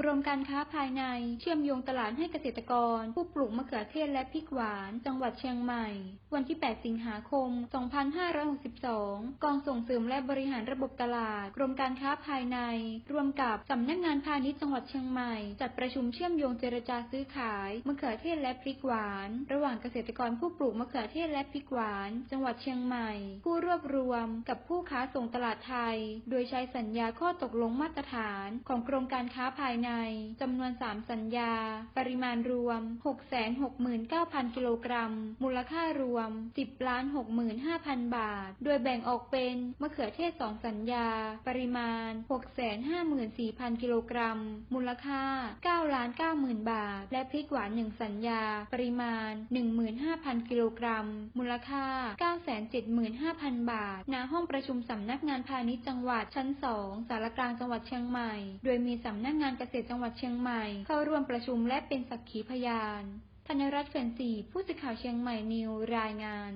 กรมการค้าภายในเชื่อมโยงตลาดให้เกษตรกร ผู้ปลูกมะเขือเทศและพริกหวาน จังหวัดเชียงใหม่ วันที่ 8 สิงหาคม 2562 กองส่งเสริมและบริหารระบบตลาด กรมการค้าภายใน ร่วมกับสำนักงานพาณิชย์จังหวัดเชียงใหม่ จัดประชุมเชื่อมโยงเจรจาซื้อขายมะเขือเทศและพริกหวาน ระหว่างเกษตรกรผู้ปลูกมะเขือเทศและพริกหวาน จังหวัดเชียงใหม่ ผู้รวบรวมกับผู้ค้าส่งตลาดไทย โดยใช้สัญญาข้อตกลงมาตรฐานของกรมการค้าภายในจำนวน 3 สัญญา ปริมาณรวม 669,000 กิโลกรัม มูลค่ารวม 10ล้าน65,000 บาท โดยแบ่งออกเป็นมะเขือเทศ 2 สัญญา ปริมาณ 654,000 กิโลกรัม มูลค่า9ล้าน90,000 บาท และพริกหวาน 1 สัญญา ปริมาณ 15,000 กิโลกรัม มูลค่า 975,000 บาท ณ ห้องประชุมสำนักงานพาณิชย์จังหวัดชั้น 2 สารกลางจังหวัดเชียงใหม่ โดยมีสำนักงานเกษตรจังหวัดเชียงใหม่ เข้าร่วมประชุมและเป็นสักขีพยานธนรัตน์เฟนศรีผู้สื่อข่าวเชียงใหม่นิวรายงาน